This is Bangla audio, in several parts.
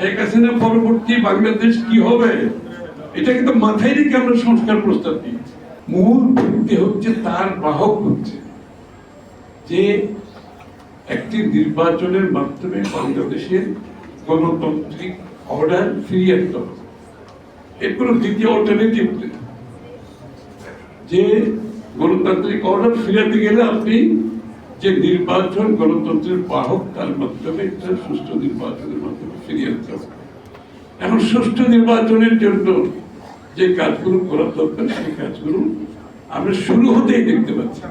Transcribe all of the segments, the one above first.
শেখ হাসিনা পরবর্তী বাংলাদেশ কি হবে? এটা কিন্তু মাথায় রেখে আমরা সংস্কার প্রস্তাব মূল ভিত্তি হচ্ছে তার বাহক হচ্ছে যে একটি নির্বাচনের মাধ্যমে বাংলাদেশের গণতান্ত্রিক অর্ডার ফিরিয়ে আনতে হবে। এর দ্বিতীয় অল্টারনেটিভ যে গণতান্ত্রিক অর্ডার ফিরাতে গেলে আপনি যে নির্বাচন গণতন্ত্রের বাহক, তার মাধ্যমে একটা সুষ্ঠু নির্বাচনের মাধ্যমে ফিরিয়ে আনতে হবে। এখন সুষ্ঠু নির্বাচনের জন্য যে কাজগুলো করা দরকার, সেই কাজগুলো আমরা শুরু হতেই দেখতে পাচ্ছি।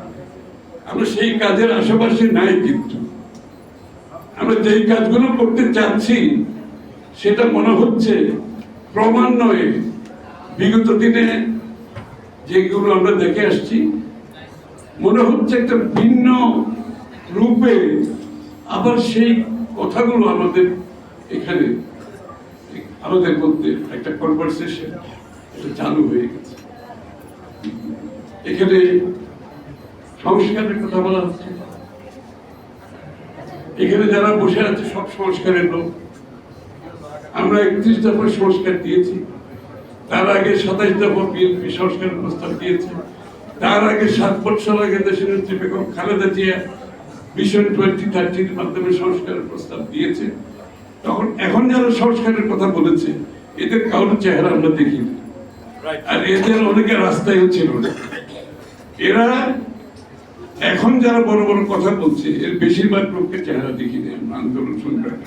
আমরা সেই কাজের আশেপাশে নাই কিন্তু। আমরা যেই কাজগুলো করতে চাচ্ছি, সেটা মনে হচ্ছে ক্রমান্বয়ে বিগত দিনে যেগুলো আমরা দেখে আসছি, মনে হচ্ছে একটা ভিন্ন রূপে আবার সেই কথাগুলো আমাদের এখানে আমাদের মধ্যে একটা কনভারসেশন এটা চালু হয়ে গেছে। এখানে সংস্কারের কথা বলা হচ্ছে। এখানে যারা বসে আছে সব সংস্কারের লোক। আমরা একত্রিশ দফা সংস্কার দিয়েছি। তার আগে সাতাইশ দফা বিএনপি সংস্কার প্রস্তাব দিয়েছে। তার আগে সাত বছর আগে দেশের নেত্রী বেগম খালেদা জিয়া মিশন টোয়েন্টি থার্টির মাধ্যমে সংস্কারের প্রস্তাব দিয়েছে। তখন এখন যারা সংস্কারের কথা বলেছে এদের কারোর চেহারা আমরা দেখি আর এদের অনেকে রাস্তায়ও ছিল না। এরা এখন যারা বড় বড় কথা বলছে এর বেশিরভাগ লোককে চেহারা দেখি না আন্দোলন সংগ্রামে।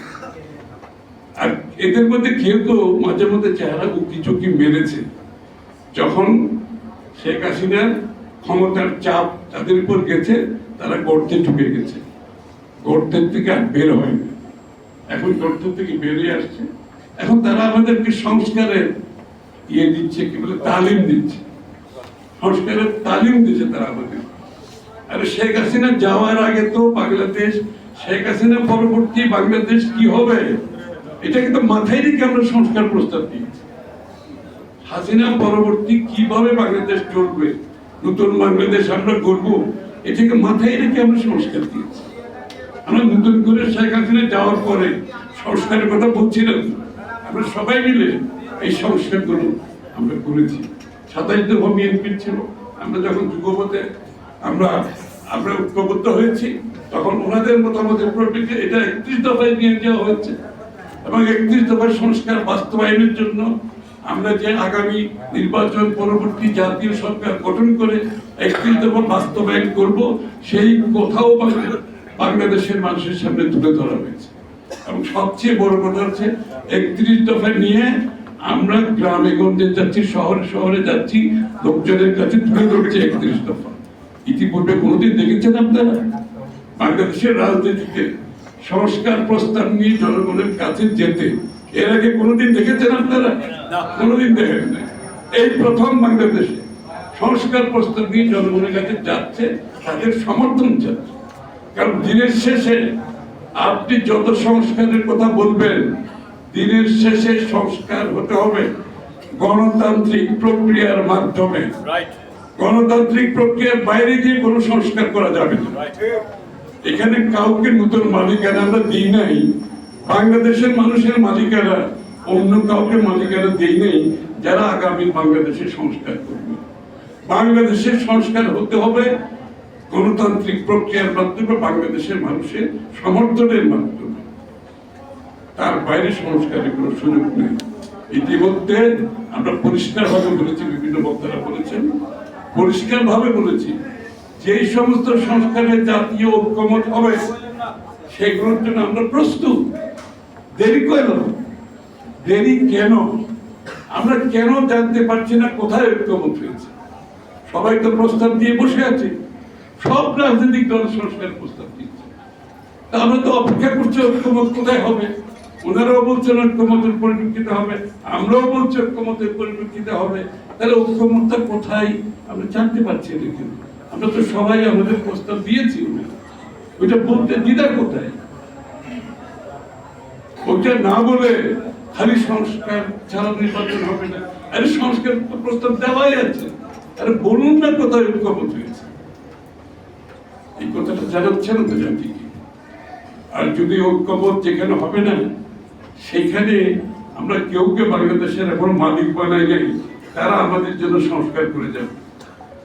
আর এদের মধ্যে কেউ তো মাঝে মধ্যে চেহারা উকি চুকি মেরেছে। যখন শেখ হাসিনার ক্ষমতার চাপ তাদের উপর গেছে তারা গর্তে ঢুকে গেছে। গর্তের থেকে আর বের হয় না। এখন গর্ত থেকে বেরিয়ে আসছে। এখন তারা আমাদেরকে সংস্কারের ইয়ে দিচ্ছে, কি বলে, তালিম দিচ্ছে। সংস্কারের তালিম দিচ্ছে তারা আমাদের। আরে শেখ হাসিনা যাওয়ার আগে তো বাংলাদেশ, শেখ হাসিনা পরবর্তী বাংলাদেশ কি হবে? এটা কিন্তু মাথায় রেখে আমরা সংস্কার প্রস্তাব দিয়েছি। হাসিনা পরবর্তী কীভাবে বাংলাদেশ চলবে? নতুন বাংলাদেশ আমরা গড়ব? এটাকে মাথায় রেখে আমরা সংস্কার দিয়েছি। আমরা নতুন করে শেখ হাসিনা যাওয়ার পরে সংস্কারের কথা বলছিলাম। আমরা সবাই মিলে এই সংস্কারগুলো আমরা করেছি। সাতাইশ দফা বিএনপির ছিল। আমরা যখন যুগপথে আমরা আমরা ঐক্যবদ্ধ হয়েছি, তখন ওনাদের মতামতের প্রবৃত্তি এটা একত্রিশ দফায় নিয়ে যাওয়া হয়েছে। এবং একত্রিশ দফার সংস্কার বাস্তবায়নের জন্য আমরা যে আগামী নির্বাচন পরবর্তী জাতীয় সরকার গঠন করে বাস্তবায়ন করব, সেই কথাও বাংলাদেশের মানুষের সামনে তুলে ধরা হয়েছে। এবং সবচেয়ে বড় কথা হচ্ছে, একত্রিশ দফা নিয়ে আমরা গ্রামে গঞ্জে যাচ্ছি, শহরে শহরে যাচ্ছি, লোকজনের কাছে তুলে ধরছে একত্রিশ দফা। ইতিপূর্বে কোনোদিন দেখেছেন আপনারা? বাংলাদেশের রাজনীতিতে সংস্কার প্রস্তাব নিয়ে জনগণের কাছে যেতে এর আগে কোনোদিন দেখেছেন আপনারা? কোনোদিন দেখেন না এই প্রথম বাংলাদেশে সংস্কার প্রস্তাব নিয়ে জনগণের কাছে যাচ্ছে তাদের সমর্থন যাচ্ছে কারণ দিনের শেষে আপনি যত সংস্কারের কথা বলবেন দিনের শেষে সংস্কার হতে হবে গণতান্ত্রিক প্রক্রিয়ার মাধ্যমে। গণতান্ত্রিক প্রক্রিয়ার বাইরে গিয়ে কোনো সংস্কার করা যাবে না। এখানে কাউকে নতুন মালিকানা আমরা দিই নাই। বাংলাদেশের মানুষের মালিকানা, অন্য কাউকে মালিকানা দিই নাই, যারা আগামী বাংলাদেশের সংস্কার করবে। বাংলাদেশের সংস্কার হতে হবে, গণতান্ত্রিক প্রক্রিয়ার মাধ্যমে বাংলাদেশের মানুষের সমর্থনের মাধ্যমে। তার বাইরে সংস্কারের কোনো সুযোগ নেই। ইতিমধ্যে আমরা পরিষ্কার ভাবে বলেছি, বিভিন্ন বক্তারা বলেছেন পরিষ্কার ভাবে বলেছি যে সমস্ত সংস্কারের জাতীয় ঐক্যমত হবে, সেগুলোর জন্য আমরা প্রস্তুত। দেরি কেন দেরি কেন? আমরা কেন জানতে পারছি না কোথায় ঐক্যমত হয়েছে? সবাই তো প্রস্তাব দিয়ে বসে আছে। সব রাজনৈতিক দল সংস্কার প্রস্তাব দিচ্ছে। আমরা তো অপেক্ষা করছি ঐক্যমত কোথায় হবে? ওনারাও বলছেন ঐক্যমতের পরিপ্রেক্ষিতে হবে। আমরাও বলছি ঐক্যমতের পরিপ্রেক্ষিতে হবে। তাহলে ঐক্যমতটা কোথায়? আমরা জানতে পারছি না কিন্তু। আমরা তো সবাই আমাদের প্রস্তাব দিয়েছি। ওইটা বলতে দ্বিধা কোথায়? ওইটা না বলে খালি সংস্কার ছাড়া নির্বাচন হবে না। আরে সংস্কার তো প্রস্তাব দেওয়াই আছে। আরে বলুন না কোথায় ঐক্যমত হয়েছে। এই কথাটা জানাচ্ছে না তো জাতি। আর যদি ঐক্যমত যেখানে হবে না, সেখানে আমরা কেউকে বাংলাদেশের এখন মালিক বানাই নাই, তারা আমাদের জন্য সংস্কার করে যাবে।